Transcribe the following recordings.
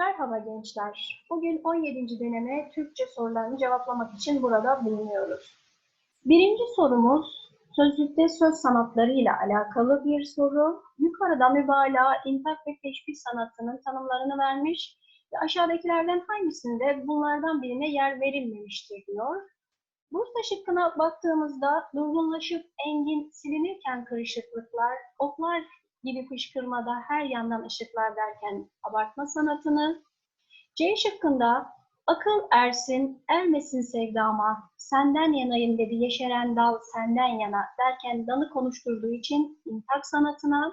Merhaba gençler. Bugün 17. deneme Türkçe sorularını cevaplamak için burada bulunuyoruz. Birinci sorumuz sözlükte söz sanatları ile alakalı bir soru. Yukarıda mübalağa, intak ve teşbih sanatının tanımlarını vermiş ve aşağıdakilerden hangisinde bunlardan birine yer verilmemiştir diyor. Bursa şıkkına baktığımızda durgunlaşıp engin, silinirken kırışıklıklar, oklar gibi fışkırmada her yandan ışıklar derken abartma sanatını. C şıkkında akıl ersin, ermesin sevdama, senden yanayım dedi yeşeren dal senden yana derken danı konuşturduğu için intak sanatına.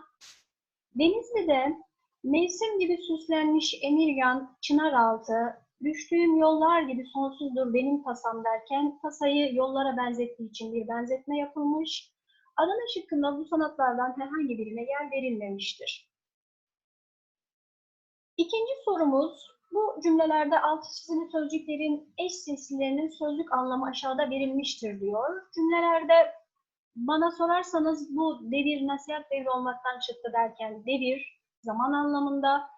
Denizli'de mevsim gibi süslenmiş emirgan, çınar altı, düştüğüm yollar gibi sonsuzdur benim tasam derken tasayı yollara benzettiği için bir benzetme yapılmış. Adana şıkkında bu sanatlardan herhangi birine yer verilmemiştir. İkinci sorumuz, bu cümlelerde altı çizili sözcüklerin eş seslilerinin sözlük anlamı aşağıda verilmiştir diyor. Cümlelerde bana sorarsanız bu devir nasihat devri olmaktan çıktı derken devir zaman anlamında,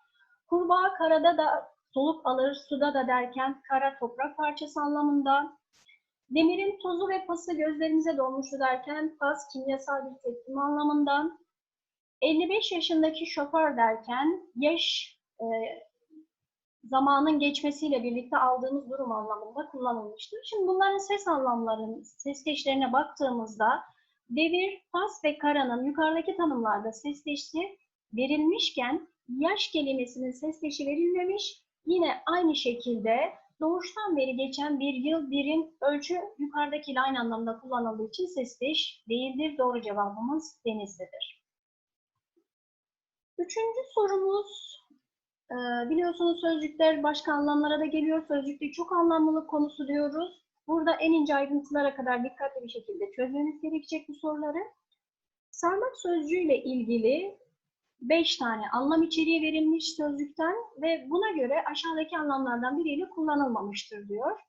kurbağa karada da soluk alır suda da derken kara toprak parçası anlamında, Demirin tozu ve pası gözlerimize dolmuştu derken pas kimyasal bir tepkim anlamından. 55 yaşındaki şoför derken yaş e, zamanın geçmesiyle birlikte aldığımız durum anlamında kullanılmıştır. Şimdi bunların ses anlamlarının, sesleşlerine baktığımızda devir, pas ve karanın yukarıdaki tanımlarda sesleşti verilmişken yaş kelimesinin sesleşi verilmemiş. Yine aynı şekilde doğuştan beri geçen bir yıl birin ölçü yukarıdakiyle aynı anlamda kullanıldığı için sesleş değildir. Doğru cevabımız Denizli'dir. Üçüncü sorumuz, e, biliyorsunuz sözcükler başka anlamlara da geliyor. Sözcükte çok anlamlılık konusu diyoruz. Burada en ince ayrıntılara kadar dikkatli bir şekilde çözmemiz gerekecek bu soruları. Sarmak sözcüğüyle ilgili 5 tane anlam içeriği verilmiş sözlükten ve buna göre aşağıdaki anlamlardan biriyle kullanılmamıştır diyor.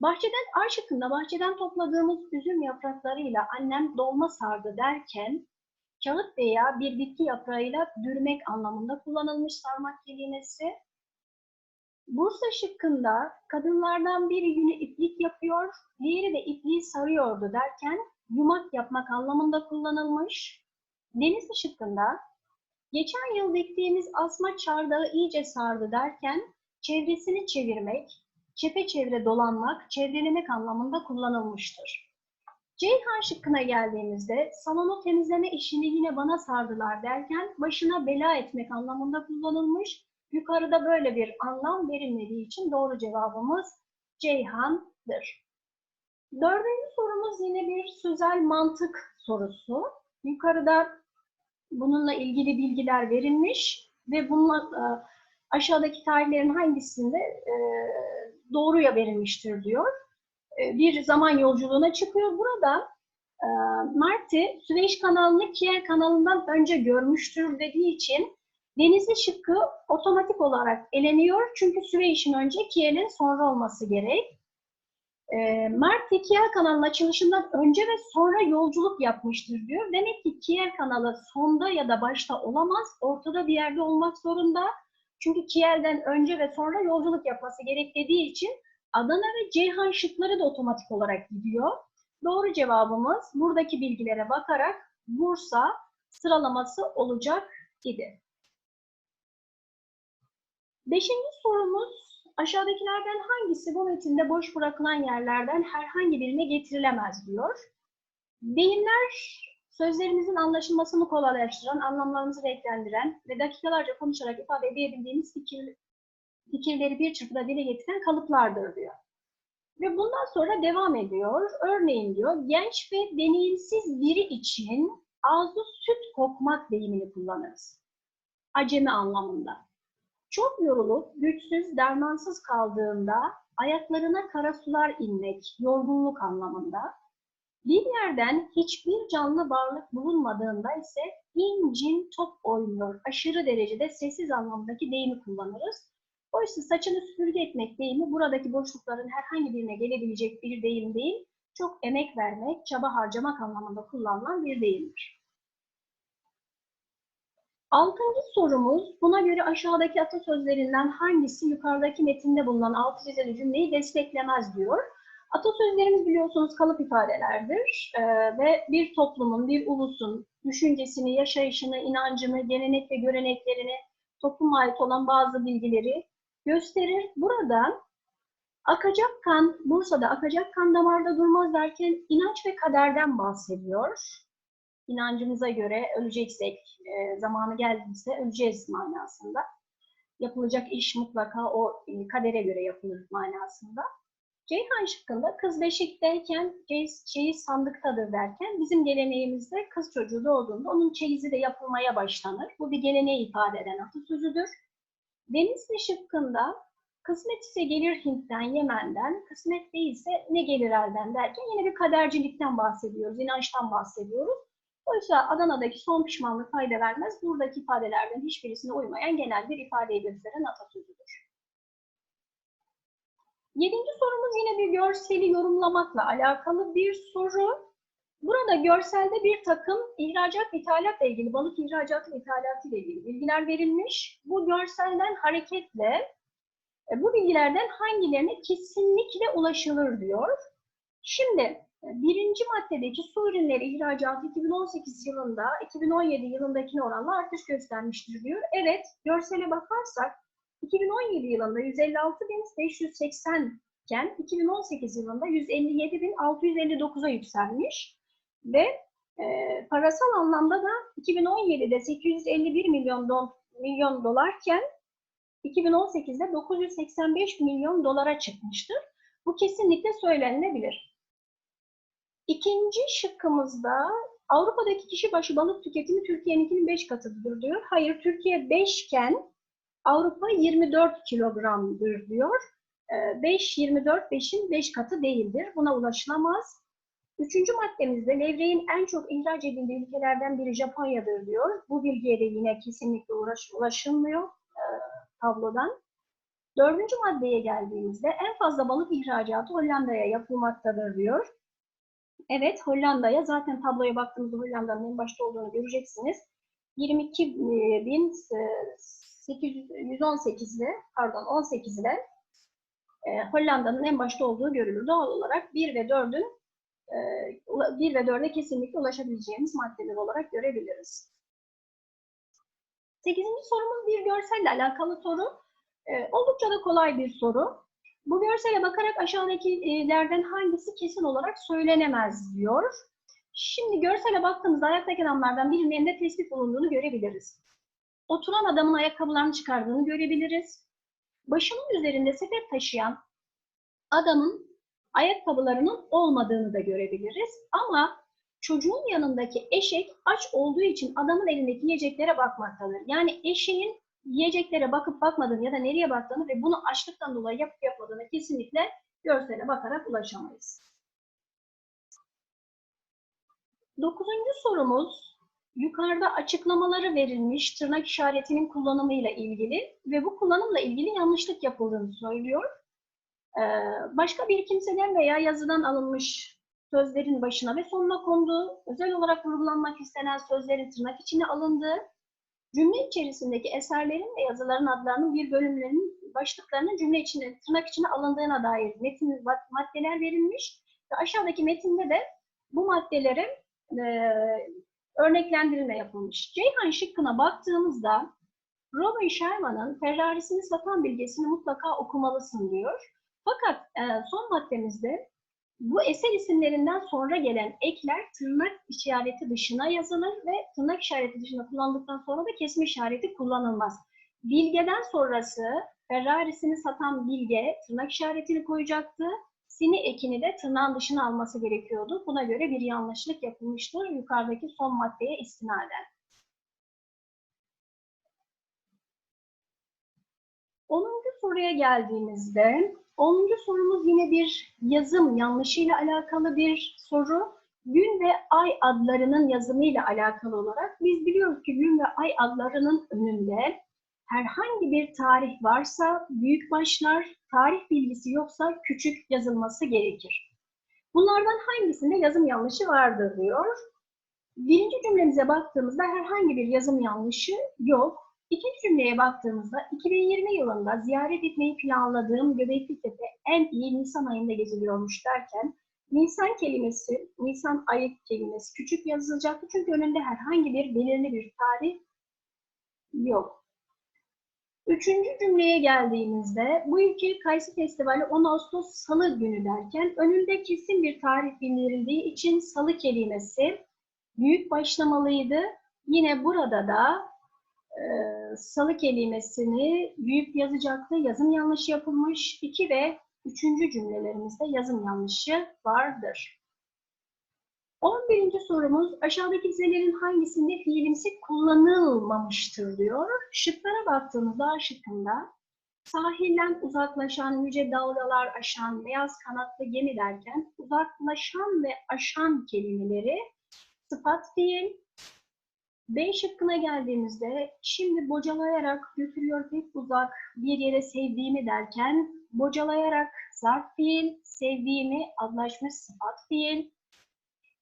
Bahçeden, A şıkkında bahçeden topladığımız üzüm yapraklarıyla annem dolma sardı derken kağıt veya bir bitki yaprağıyla dürmek anlamında kullanılmış sarmak kelimesi. Bursa şıkkında kadınlardan biri yünü iplik yapıyor, diğeri de ipliği sarıyordu derken yumak yapmak anlamında kullanılmış. Deniz şıkkında geçen yıl diktiğimiz asma çardağı iyice sardı derken çevresini çevirmek, çepeçevre dolanmak, çevrelemek anlamında kullanılmıştır. Ceyhan şıkkına geldiğimizde salonu temizleme işini yine bana sardılar derken başına bela etmek anlamında kullanılmış. Yukarıda böyle bir anlam verilmediği için doğru cevabımız Ceyhan'dır. Dördüncü sorumuz yine bir sözel mantık sorusu. Yukarıda bununla ilgili bilgiler verilmiş ve bununla aşağıdaki tarihlerin hangisinde e, doğruya verilmiştir diyor. E, bir zaman yolculuğuna çıkıyor. Burada e, Marty Süveyş kanalını Kiel kanalından önce görmüştür dediği için Denizli şıkkı otomatik olarak eleniyor. Çünkü Süveyş'in önce Kiel'in sonra olması gerek. E, Mert Kiel kanalının açılışından önce ve sonra yolculuk yapmıştır diyor. Demek ki Kiel kanalı sonda ya da başta olamaz, ortada bir yerde olmak zorunda. Çünkü Kiel'den önce ve sonra yolculuk yapması gerek için Adana ve Ceyhan şıkları da otomatik olarak gidiyor. Doğru cevabımız buradaki bilgilere bakarak Bursa sıralaması olacak idi. Beşinci sorumuz Aşağıdakilerden hangisi bu metinde boş bırakılan yerlerden herhangi birine getirilemez diyor. Deyimler sözlerimizin anlaşılmasını kolaylaştıran, anlamlarımızı renklendiren ve dakikalarca konuşarak ifade edebildiğimiz fikir, fikirleri bir çırpıda dile getiren kalıplardır diyor. Ve bundan sonra devam ediyor. Örneğin diyor, genç ve deneyimsiz biri için ağzı süt kokmak deyimini kullanırız. Acemi anlamında. Çok yorulup güçsüz, dermansız kaldığında ayaklarına kara sular inmek, yorgunluk anlamında. Bir yerden hiçbir canlı varlık bulunmadığında ise incin top oynuyor. Aşırı derecede sessiz anlamdaki deyimi kullanırız. Oysa saçını süpürge etmek deyimi buradaki boşlukların herhangi birine gelebilecek bir deyim değil, çok emek vermek, çaba harcamak anlamında kullanılan bir deyimdir. Altıncı sorumuz, buna göre aşağıdaki atasözlerinden hangisi yukarıdaki metinde bulunan altı çizili cümleyi desteklemez diyor. Atasözlerimiz biliyorsunuz kalıp ifadelerdir Ee, ve bir toplumun, bir ulusun düşüncesini, yaşayışını, inancını, gelenek ve göreneklerini, topluma ait olan bazı bilgileri gösterir. Burada akacak kan, Bursa'da akacak kan damarda durmaz derken inanç ve kaderden bahsediyor. İnancımıza göre öleceksek, e, zamanı geldiyse öleceğiz manasında. Yapılacak iş mutlaka o e, kadere göre yapılır manasında. Ceyhan şıkkında kız beşikteyken çeyiz, çeyiz sandıktadır derken bizim geleneğimizde kız çocuğu doğduğunda onun çeyizi de yapılmaya başlanır. Bu bir geleneği ifade eden atasözüdür. Denizli şıkkında kısmet ise gelir Hint'ten, Yemen'den, kısmet değilse ne gelir elden derken yine bir kadercilikten bahsediyoruz, inançtan bahsediyoruz. Oysa Adana'daki son pişmanlık fayda vermez. Buradaki ifadelerden hiçbirisine uymayan genel bir ifadeyi gösteren atasözüdür. Yedinci sorumuz yine bir görseli yorumlamakla alakalı bir soru. Burada görselde bir takım ihracat ithalatla ilgili, balık ihracatı ve ithalatı ile ilgili bilgiler verilmiş. Bu görselden hareketle e, bu bilgilerden hangilerine kesinlikle ulaşılır diyor. Şimdi birinci maddedeki su ürünleri ihracatı 2018 yılında 2017 yılındakine oranla artış göstermiştir diyor. Evet, görsele bakarsak 2017 yılında 156.580 iken 2018 yılında 157.659'a yükselmiş ve e, parasal anlamda da 2017'de 851 milyon, do milyon dolarken 2018'de 985 milyon dolara çıkmıştır. Bu kesinlikle söylenilebilir. İkinci şıkkımızda Avrupa'daki kişi başı balık tüketimi Türkiye'ninkinin 5 katıdır diyor. Hayır, Türkiye 5 iken Avrupa 24 kilogramdır diyor. 5, 24, 5'in 5 katı değildir. Buna ulaşılamaz. Üçüncü maddemizde levreğin en çok ihraç edildiği ülkelerden biri Japonya'dır diyor. Bu bilgiye de yine kesinlikle uğraş, ulaşılmıyor e, tablodan. Dördüncü maddeye geldiğimizde en fazla balık ihracatı Hollanda'ya yapılmaktadır diyor. Evet, Hollanda'ya zaten tabloya baktığımızda Hollanda'nın en başta olduğunu göreceksiniz. 22 bin 818 ile pardon 18 ile e, Hollanda'nın en başta olduğu görülür. Doğal olarak 1 ve 4'ün e, 1 ve 4'e kesinlikle ulaşabileceğimiz maddeler olarak görebiliriz. 8. sorumuz bir görselle alakalı soru. E, oldukça da kolay bir soru. Bu görsele bakarak aşağıdakilerden hangisi kesin olarak söylenemez diyor. Şimdi görsele baktığımızda ayaktaki adamlardan birinin elinde tespit bulunduğunu görebiliriz. Oturan adamın ayakkabılarını çıkardığını görebiliriz. Başının üzerinde sepet taşıyan adamın ayakkabılarının olmadığını da görebiliriz. Ama çocuğun yanındaki eşek aç olduğu için adamın elindeki yiyeceklere bakmaktadır. Yani eşeğin yiyeceklere bakıp bakmadığını ya da nereye baktığını ve bunu açlıktan dolayı yapıp yapmadığını kesinlikle görsele bakarak ulaşamayız. Dokuzuncu sorumuz yukarıda açıklamaları verilmiş tırnak işaretinin kullanımıyla ilgili ve bu kullanımla ilgili yanlışlık yapıldığını söylüyor. Ee, başka bir kimseden veya yazıdan alınmış sözlerin başına ve sonuna konduğu, özel olarak vurgulanmak istenen sözlerin tırnak içine alındığı, cümle içerisindeki eserlerin ve yazıların adlarının bir bölümlerinin başlıklarının cümle içine, tırnak içine alındığına dair metin maddeler verilmiş ve aşağıdaki metinde de bu maddelerin e, örneklendirilme yapılmış. Ceyhan şıkkına baktığımızda Robin Sherman'ın Ferrari'sini satan bilgesini mutlaka okumalısın diyor. Fakat e, son maddemizde bu eser isimlerinden sonra gelen ekler tırnak işareti dışına yazılır ve tırnak işareti dışında kullanıldıktan sonra da kesme işareti kullanılmaz. Bilgeden sonrası Ferrari'sini satan bilge tırnak işaretini koyacaktı. Sini ekini de tırnağın dışına alması gerekiyordu. Buna göre bir yanlışlık yapılmıştır yukarıdaki son maddeye istinaden. 10. soruya geldiğimizde 10. sorumuz yine bir yazım yanlışıyla alakalı bir soru. Gün ve ay adlarının yazımıyla alakalı olarak biz biliyoruz ki gün ve ay adlarının önünde herhangi bir tarih varsa büyük başlar, tarih bilgisi yoksa küçük yazılması gerekir. Bunlardan hangisinde yazım yanlışı vardır diyor. Birinci cümlemize baktığımızda herhangi bir yazım yanlışı yok. İkinci cümleye baktığımızda 2020 yılında ziyaret etmeyi planladığım Göbekli Tepe en iyi Nisan ayında geziliyormuş derken Nisan kelimesi, Nisan ayı kelimesi küçük yazılacaktı çünkü önünde herhangi bir belirli bir tarih yok. Üçüncü cümleye geldiğimizde bu yılki Kayısı Festivali 10 Ağustos Salı günü derken önünde kesin bir tarih bildirildiği için Salı kelimesi büyük başlamalıydı. Yine burada da e, Salı kelimesini büyük yazacaktı. Yazım yanlışı yapılmış. 2 ve üçüncü cümlelerimizde yazım yanlışı vardır. 11. sorumuz aşağıdaki dizelerin hangisinde fiilimsi kullanılmamıştır diyor. Şıklara baktığımızda şıkkında sahilden uzaklaşan yüce dalgalar aşan beyaz kanatlı gemi derken uzaklaşan ve aşan kelimeleri sıfat fiil. B şıkkına geldiğimizde şimdi bocalayarak götürüyor pek uzak bir yere sevdiğimi derken bocalayarak zarf fiil, sevdiğimi adlaşmış sıfat fiil.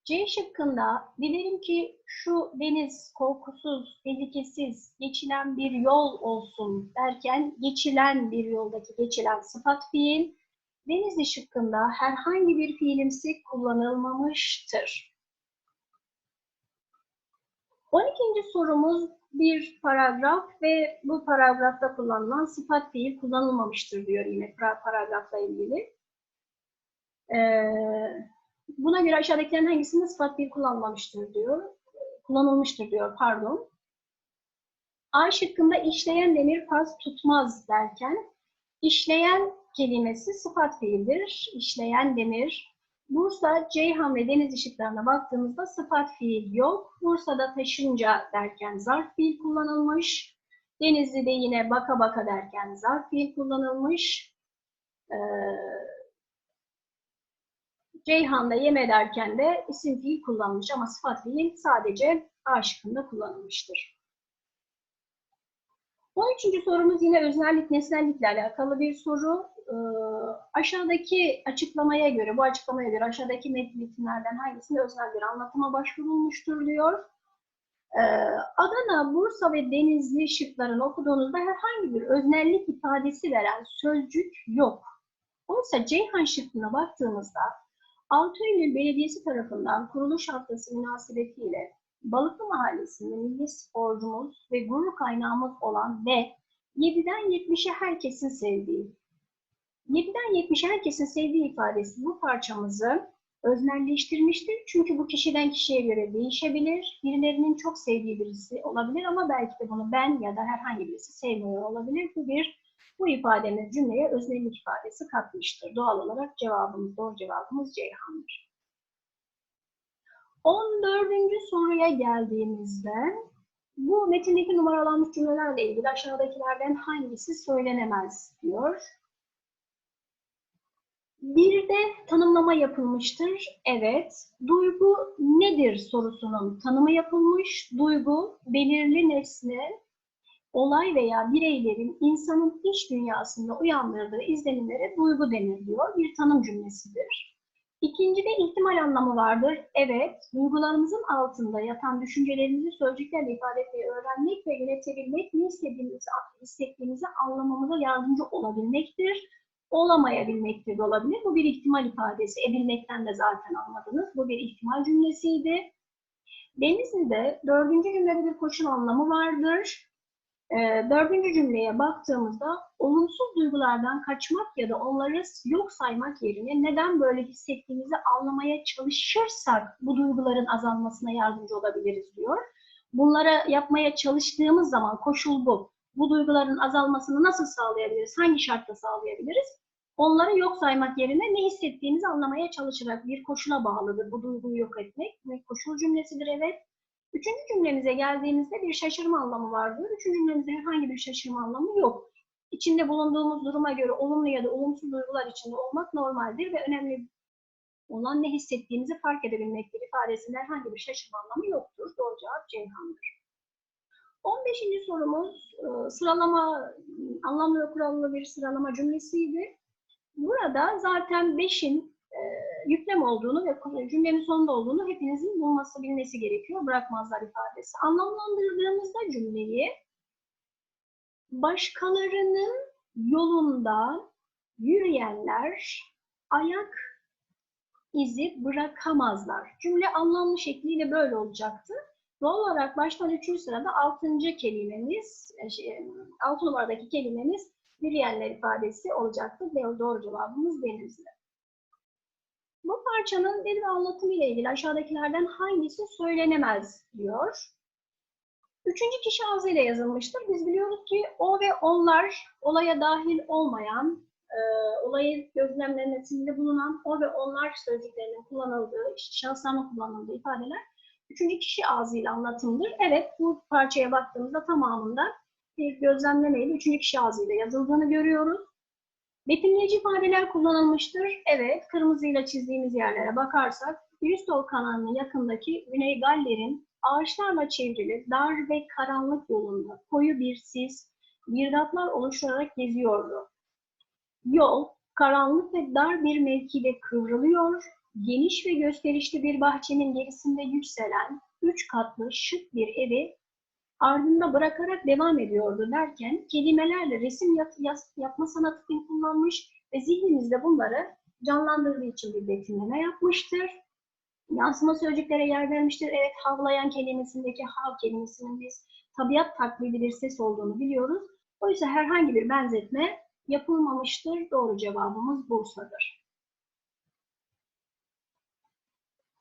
C şıkkında dilerim ki şu deniz korkusuz, tehlikesiz, geçilen bir yol olsun derken geçilen bir yoldaki geçilen sıfat fiil. Denizli şıkkında herhangi bir fiilimsi kullanılmamıştır. 12. sorumuz bir paragraf ve bu paragrafta kullanılan sıfat fiil kullanılmamıştır diyor yine paragrafla ilgili. Ee, buna göre aşağıdakilerin hangisinde sıfat fiil kullanılmamıştır diyor. Kullanılmıştır diyor pardon. A şıkkında işleyen demir pas tutmaz derken işleyen kelimesi sıfat fiildir. İşleyen demir Bursa, Ceyhan ve deniz ışıklarına baktığımızda sıfat fiil yok. Bursa'da taşınca derken zarf fiil kullanılmış. Denizli'de yine baka baka derken zarf fiil kullanılmış. Ee, Ceyhan'da yeme derken de isim fiil kullanılmış ama sıfat fiil sadece A şıkkında kullanılmıştır. 13. sorumuz yine öznellik, nesnellikle alakalı bir soru. Ee, aşağıdaki açıklamaya göre, bu açıklamaya göre aşağıdaki metinlerden hangisinde öznel bir anlatıma başvurulmuştur diyor. Ee, Adana, Bursa ve Denizli şıklarını okuduğunuzda herhangi bir öznellik ifadesi veren sözcük yok. Oysa Ceyhan şıkkına baktığımızda 6 Eylül Belediyesi tarafından kuruluş haftası münasebetiyle Balıklı Mahallesi'nde milli sporcumuz ve gurur kaynağımız olan ve 7'den 70'e herkesin sevdiği. 7'den 70'e herkesin sevdiği ifadesi bu parçamızı öznelleştirmiştir. Çünkü bu kişiden kişiye göre değişebilir. Birilerinin çok sevdiği birisi olabilir ama belki de bunu ben ya da herhangi birisi sevmiyor olabilir. Bu bir bu ifademiz cümleye öznellik ifadesi katmıştır. Doğal olarak cevabımız, doğru cevabımız Ceyhan'dır. 14. soruya geldiğimizde bu metindeki numaralanmış cümlelerle ilgili aşağıdakilerden hangisi söylenemez diyor. Bir de tanımlama yapılmıştır. Evet. Duygu nedir sorusunun tanımı yapılmış. Duygu belirli nesne, olay veya bireylerin insanın iç dünyasında uyandırdığı izlenimlere duygu denir diyor. Bir tanım cümlesidir. İkincide ihtimal anlamı vardır. Evet, duygularımızın altında yatan düşüncelerimizi sözcüklerle ifade etmeyi öğrenmek ve yönetebilmek, ne istediğimizi, istektiğimizi anlamamıza yardımcı olabilmektir. Olamayabilmektir de olabilir. Bu bir ihtimal ifadesi. Edilmekten de zaten anladınız. Bu bir ihtimal cümlesiydi. Denizli'de dördüncü cümlede bir koşul anlamı vardır. E, dördüncü cümleye baktığımızda olumsuz duygulardan kaçmak ya da onları yok saymak yerine neden böyle hissettiğimizi anlamaya çalışırsak bu duyguların azalmasına yardımcı olabiliriz diyor. Bunlara yapmaya çalıştığımız zaman koşul bu. Bu duyguların azalmasını nasıl sağlayabiliriz? Hangi şartla sağlayabiliriz? Onları yok saymak yerine ne hissettiğimizi anlamaya çalışarak bir koşula bağlıdır. Bu duyguyu yok etmek. Bir koşul cümlesidir evet. Üçüncü cümlemize geldiğimizde bir şaşırma anlamı vardır. Üçüncü cümlemizde herhangi bir şaşırma anlamı yok. İçinde bulunduğumuz duruma göre olumlu ya da olumsuz duygular içinde olmak normaldir ve önemli olan ne hissettiğimizi fark edebilmektir ifadesinde herhangi bir şaşırma anlamı yoktur. Doğru cevap Ceyhan'dır. 15. sorumuz e, sıralama, anlamlı ve kurallı bir sıralama cümlesiydi. Burada zaten 5'in yüklem olduğunu ve cümlenin sonunda olduğunu hepinizin bulması, bilmesi gerekiyor. Bırakmazlar ifadesi. Anlamlandırdığımızda cümleyi başkalarının yolunda yürüyenler ayak izi bırakamazlar. Cümle anlamlı şekliyle böyle olacaktı. Doğal olarak baştan üçüncü sırada altıncı kelimemiz, e, şey, altı numaradaki kelimemiz yürüyenler ifadesi olacaktı. Ve doğru cevabımız denizli. Bu parçanın dil ve anlatımı ile ilgili aşağıdakilerden hangisi söylenemez diyor. Üçüncü kişi ağzıyla yazılmıştır. Biz biliyoruz ki o ve onlar olaya dahil olmayan, e, olayı gözlemlemesinde bulunan o ve onlar sözcüklerinin kullanıldığı, şahsname kullanıldığı ifadeler üçüncü kişi ağzıyla anlatımdır. Evet, bu parçaya baktığımızda tamamında bir gözlemlemeyle üçüncü kişi ağzıyla yazıldığını görüyoruz. Betimleyici ifadeler kullanılmıştır. Evet, kırmızıyla çizdiğimiz yerlere bakarsak, Bristol kanalının yakındaki Güney Galler'in ağaçlarla çevrili dar ve karanlık yolunda koyu bir sis, girdaplar oluşturarak geziyordu. Yol, karanlık ve dar bir mevkide kıvrılıyor, geniş ve gösterişli bir bahçenin gerisinde yükselen üç katlı şık bir evi ardında bırakarak devam ediyordu derken kelimelerle resim yap, yap, yapma sanatını kullanmış ve zihnimizde bunları canlandırdığı için bir betimleme yapmıştır. Yansıma sözcüklere yer vermiştir. Evet havlayan kelimesindeki hav kelimesinin biz tabiat taklidi bir ses olduğunu biliyoruz. Oysa herhangi bir benzetme yapılmamıştır. Doğru cevabımız Bursa'dır.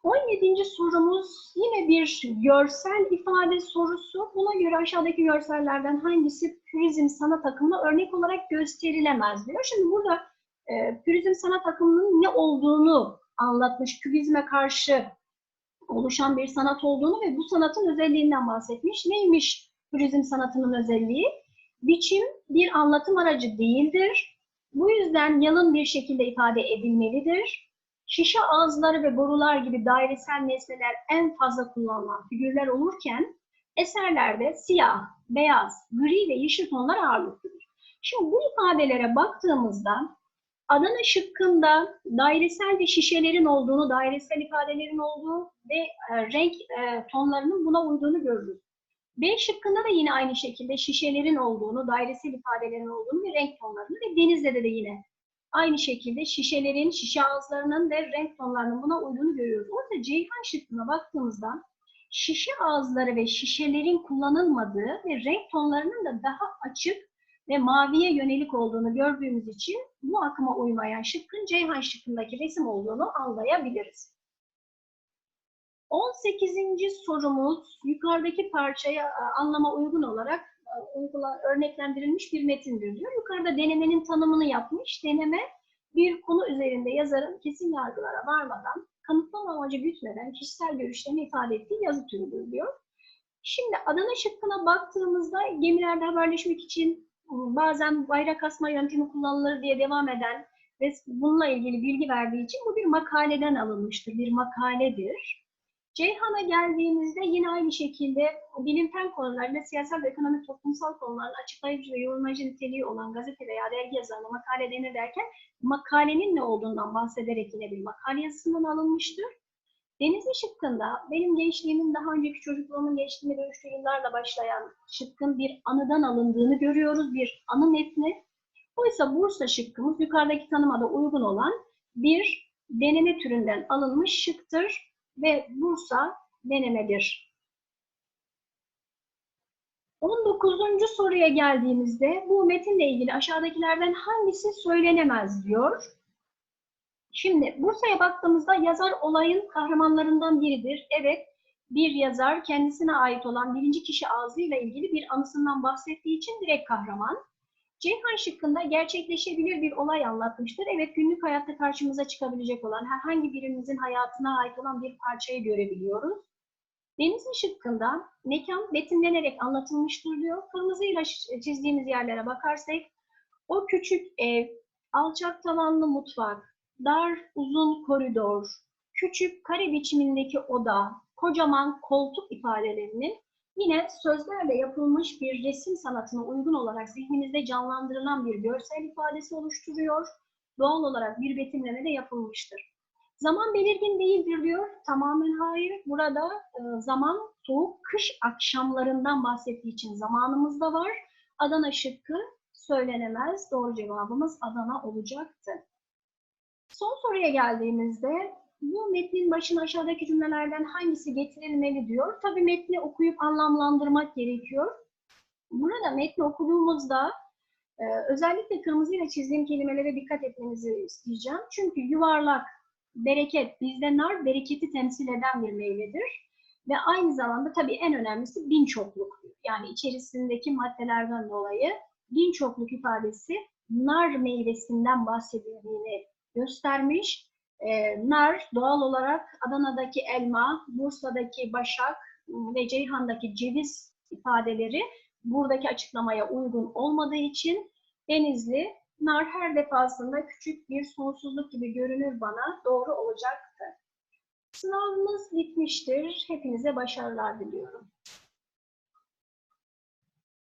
17. sorumuz yine bir görsel ifade sorusu. Buna göre aşağıdaki görsellerden hangisi pürizm sanat akımına örnek olarak gösterilemez diyor. Şimdi burada e, pürizm sanat akımının ne olduğunu anlatmış, kübizme karşı oluşan bir sanat olduğunu ve bu sanatın özelliğinden bahsetmiş. Neymiş pürizm sanatının özelliği? Biçim bir anlatım aracı değildir. Bu yüzden yalın bir şekilde ifade edilmelidir. Şişe ağızları ve borular gibi dairesel nesneler en fazla kullanılan figürler olurken eserlerde siyah, beyaz, gri ve yeşil tonlar ağırlıklıdır. Şimdi bu ifadelere baktığımızda Adana şıkkında dairesel ve şişelerin olduğunu, dairesel ifadelerin olduğu ve e, renk e, tonlarının buna uyduğunu görürüz. B şıkkında da yine aynı şekilde şişelerin olduğunu, dairesel ifadelerin olduğunu ve renk tonlarını ve Denizli'de de yine aynı şekilde şişelerin, şişe ağızlarının ve renk tonlarının buna uyduğunu görüyoruz. Orada Ceyhan şıkkına baktığımızda şişe ağızları ve şişelerin kullanılmadığı ve renk tonlarının da daha açık ve maviye yönelik olduğunu gördüğümüz için bu akıma uymayan şıkkın Ceyhan şıkkındaki resim olduğunu anlayabiliriz. 18. sorumuz yukarıdaki parçaya anlama uygun olarak uygula, örneklendirilmiş bir metindir diyor. Yukarıda denemenin tanımını yapmış. Deneme bir konu üzerinde yazarın kesin yargılara varmadan, kanıtlama amacı gütmeden kişisel görüşlerini ifade ettiği yazı türüdür diyor. Şimdi Adana şıkkına baktığımızda gemilerde haberleşmek için bazen bayrak asma yöntemi kullanılır diye devam eden ve bununla ilgili bilgi verdiği için bu bir makaleden alınmıştır, bir makaledir. Ceyhan'a geldiğimizde yine aynı şekilde bilimsel konularla siyasal ve ekonomik toplumsal konuların açıklayıcı ve yorumlayıcı niteliği olan gazete veya dergi yazarına makale denir derken makalenin ne olduğundan bahsederek yine bir makale yazısından alınmıştır. Denizli şıkkında benim gençliğimin daha önceki çocukluğumun gençliğime dönüştüğü yıllarla başlayan şıkkın bir anıdan alındığını görüyoruz. Bir anı metni. Oysa Bursa şıkkımız yukarıdaki tanıma da uygun olan bir deneme türünden alınmış şıktır ve Bursa denemedir. 19. soruya geldiğimizde bu metinle ilgili aşağıdakilerden hangisi söylenemez diyor. Şimdi Bursa'ya baktığımızda yazar olayın kahramanlarından biridir. Evet, bir yazar kendisine ait olan birinci kişi ağzıyla ilgili bir anısından bahsettiği için direkt kahraman. Ceyhan şıkkında gerçekleşebilir bir olay anlatmıştır. Evet, günlük hayatta karşımıza çıkabilecek olan herhangi birimizin hayatına ait olan bir parçayı görebiliyoruz. Denizli şıkkında mekan betimlenerek anlatılmıştır diyor. Kırmızıyla çizdiğimiz yerlere bakarsak o küçük ev, alçak tavanlı mutfak, dar uzun koridor, küçük kare biçimindeki oda, kocaman koltuk ifadelerinin yine sözlerle yapılmış bir resim sanatına uygun olarak zihnimizde canlandırılan bir görsel ifadesi oluşturuyor. Doğal olarak bir betimleme de yapılmıştır. Zaman belirgin değildir diyor. Tamamen hayır. Burada e, zaman soğuk kış akşamlarından bahsettiği için zamanımız da var. Adana şıkkı söylenemez. Doğru cevabımız Adana olacaktı. Son soruya geldiğimizde bu metnin başına aşağıdaki cümlelerden hangisi getirilmeli diyor. Tabii metni okuyup anlamlandırmak gerekiyor. Burada metni okuduğumuzda e, özellikle kırmızıyla çizdiğim kelimelere dikkat etmenizi isteyeceğim. Çünkü yuvarlak, bereket, bizde nar bereketi temsil eden bir meyvedir. Ve aynı zamanda tabii en önemlisi bin çokluk. Yani içerisindeki maddelerden dolayı bin çokluk ifadesi nar meyvesinden bahsedildiğini göstermiş. Ee, nar doğal olarak Adana'daki elma, Bursa'daki başak ve Ceyhan'daki ceviz ifadeleri buradaki açıklamaya uygun olmadığı için Denizli nar her defasında küçük bir sonsuzluk gibi görünür bana doğru olacaktı. Sınavımız bitmiştir. Hepinize başarılar diliyorum.